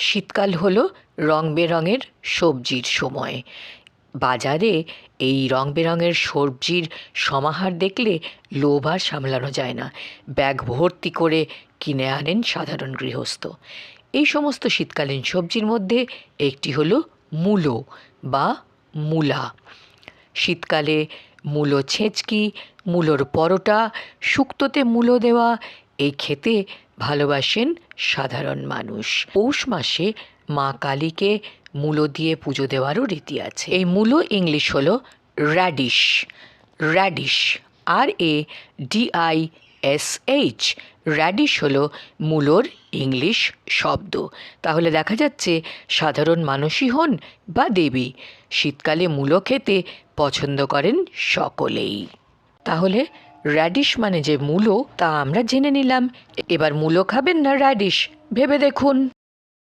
শীতকাল হলো রং বেরঙের সবজির সময়। বাজারে এই রং বেরঙের সবজির সমাহার দেখলে লোভ আর সামলানো যায় না। ব্যাগ ভর্তি করে কিনে আনেন সাধারণ গৃহস্থ। এই সমস্ত শীতকালীন সবজির মধ্যে একটি হলো মূলো বা মূলা। শীতকালে মূলো ছেঁচকি, মূলোর পরোটা, শুক্তোতে মূলো দেওয়া, এই খেতে ভালোবাসেন সাধারণ মানুষ। পৌষ মাসে মা কালীকে মূলো দিয়ে পুজো দেওয়ারও রীতি আছে। এই মূলো ইংলিশ হলো radish radish R A D I S H radish হলো মূলোর ইংলিশ শব্দ। তাহলে দেখা যাচ্ছে সাধারণ মানুষই হন বা দেবী, শীতকালে মূলো খেতে পছন্দ করেন সকলেই। তাহলে র্যাডিশ মানে যে মূলো, তা আমরা জেনে নিলাম। এবার মূলো খাবেন না র্যাডিশ ভেবে দেখুন।